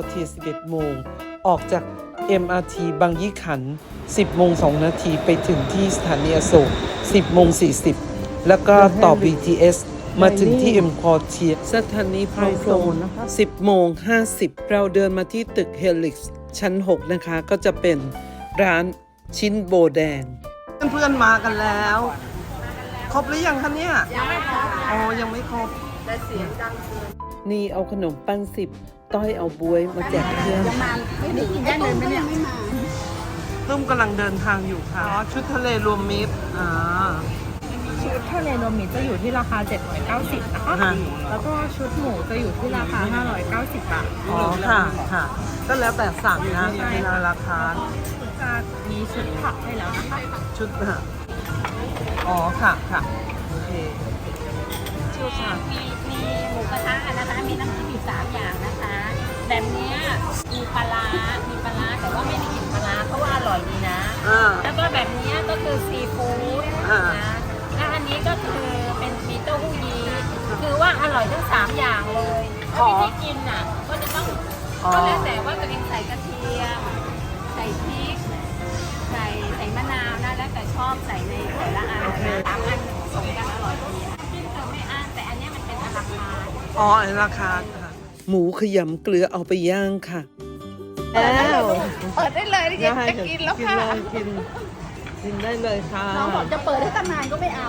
อเทีย11 โมง ออกจาก MRT บางยี่ขัน 10 โมง 2 นาทีไปถึงที่สถานีอโศก 10 โมง 40 แล้วก็ต่อ BTS มาถึงที่ M คอเทียสถานีพร้อมพงษ์10 โมง 50 เราเดินมาที่ตึกเฮลิกซ์ชั้น 6 นะคะ ก็จะเป็นร้านชิ้นโบแดง เพื่อนๆมากันแล้ว ครบหรือยังคะเนี่ย ยังไม่ครบอ๋อยังไม่ครบแต่เสียงดังเกินนี่เอาขนมปังสิบ ต้อยเอาบวยมาแจกเพื่อนไม่ได้กินได้เลยไหมเนี่ยตุ้มกำลังเดินทางอยู่ค่ะ อ๋อ ชุดทะเลรวมมิตรอ่าชุดทะเลรวมมิตรจะอยู่ที่ราคา 790 นะคะฮะแล้วก็ชุดหมูจะอยู่ที่ราคา 590 บาท อ๋อ ค่ะ ค่ะ ก็แล้วแต่สั่งนะเวลาราคาจะมีชุดผักให้แล้วนะคะ ชุดน่ะอ๋อ ค่ะ ค่ะ โอเค เชี่ยวชาญมีมีหมูกระทะนะคะ มีน้ำจิ้มอยู่สามอย่างนะคะ แบบเนี้ยมีปลาร้ามีปลาร้าแต่ว่าไม่ได้กลิ่นปลาร้าเพราะว่าอร่อยดีนะ อ่า แล้วก็แบบเนี้ยก็คือซีฟู้ดอ่า นะและอันนี้ก็คือเป็นมีเต้าหู้ยี้คือว่าอร่อยทั้งสามอย่างเลยแล้ววิธีกินอะ ก็จะต้องอ๋อ ก็แล้วแต่ว่าตัวเองใส่กระเทียม ใส่พริก ใส่ใส่มะนาวนะแล้วแต่ชอบใส่ในแต่ละอันนะสามอัน คาร์ทอ๋อไอ้ราคาค่ะ หมูขยำเกลือเอาไปย่างค่ะแล้วเปิดได้เลยจะจะกินแล้วค่ะกินกินได้เลยค่ะน้องบอกจะเปิดให้ตั้งนานก็ไม่เอา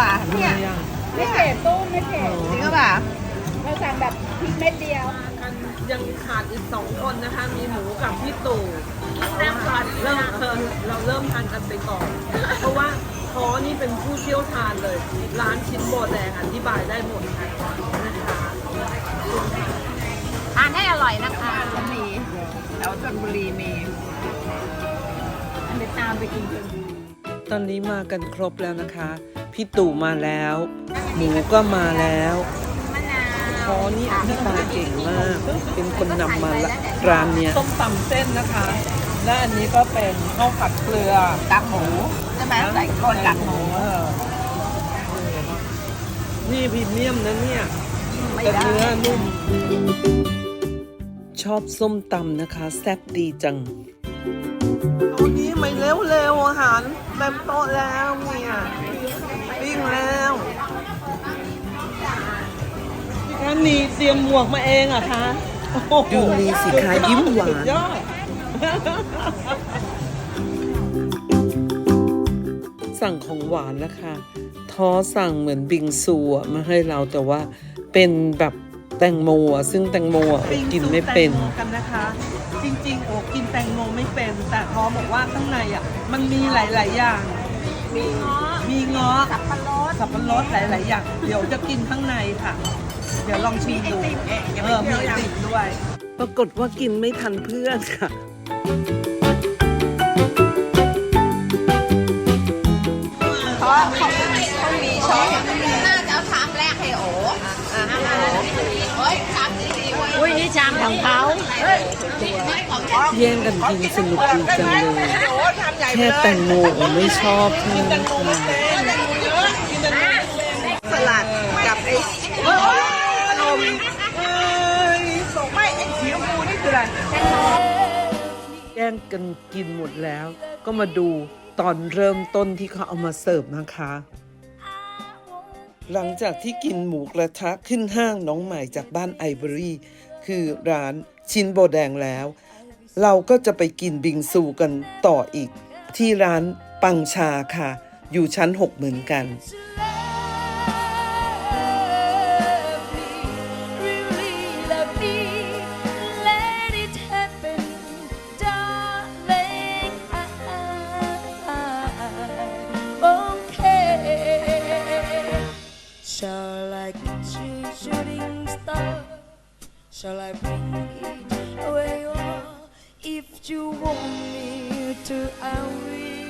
กินเลยว่ะเนี่ยไม่เผ็ดตู้ไม่เผ็ดจริงหรือเปล่าเราสั่งแบบพริกเม็ดเดียวกันยังขาดอีกสองคนนะคะ มีหมูกับพี่ตู่นั่งก่อนเริ่มเออเราเริ่มทานกันไปก่อน เพราะว่าพอนี่เป็นผู้เชี่ยวชาญเลย ร้านชิ้นโบแดงอธิบายได้หมดนะคะทานให้อร่อยนะคะจะมีแถวชลบุรีมีไปตามไปกินชลบุรีตอนนี้มากันครบแล้วนะคะ พี่ตู่มาแล้ว หมูก็มาแล้วมะนาวพอนี่อธิบายเก่งมาก เป็นคนนำมาละร้านเนี้ยต้มตำเส้นนะคะ และอันนี้ก็เป็นข้าวผัดเกลือกากหมูใช่ไหมใส่ก้นกากหมูเออนี่พรีเมียมนะเนี่ยไม่แต่ได้เนื้อนุ่ม ชอบส้มตำนะคะ แซ่บดีจังเอานี้ไม่เร็วเร็วๆอาหารเต็มโต๊ะแล้วเนี่ยปิ้ งแล้วแค่นี้เตรียมหมวกมาเองเหรอะคะดูนี่สิคะยิ้มหวานสั่งของหวานแล้วค่ะ ท้อสั่งเหมือนบิงซูอะมาให้เราแต่ว่าเป็นแบบแตงโมอะซึ่งแตงโมอะโอกินไม่เป็นกันนะคะ จริงๆ โอ้กินแตงโมไม่เป็น แต่ท้อบอกว่าข้างในอะ มันมีหลาย ๆ อย่าง มีเงาะมีเงาะสับปะรดสับปะรดหลาย ๆ อย่าง เดี๋ยวจะกินข้างในค่ะ เดี๋ยวลองชิมดูเออมีไอติมด้วย ปรากฏว่ากินไม่ทันเพื่อนค่ะเพราะว่าเขาเขามีช้อน กให้โอ้อะให้โอ้เฮ้ยชามนี้ดีเว้ยอุ้ยนี่ชามของเขาแย่งกันกินสนุกดีจังเลยโอ้ชามใหญ่ไปแค่เลยแตงโมผมไม่ชอบเท่านั้นแตงโมไม่ค่ะเป็นแตงโมเยอะกินแตงโมไม่เป็นสลัดกับไอ้เฮ้ยนมเอ้ยส่งไม่ไอ้สีชมพูนี่คืออะไรแย่งกันกินหมดแล้ว ก็มาดูตอนเริ่มต้นที่เขาเอามาเสิร์ฟนะคะ หลังจากที่กินหมูกระทะขึ้นห้างน้องใหม่จากบ้านไอเบอรี่ คือร้านชินโบแดงแล้ว เราก็จะไปกินบิงซูกันต่ออีก ที่ร้านปังชาค่ะ อยู่ชั้น6เหมือนกัน Shall I bring it where you are if you want me to? I will.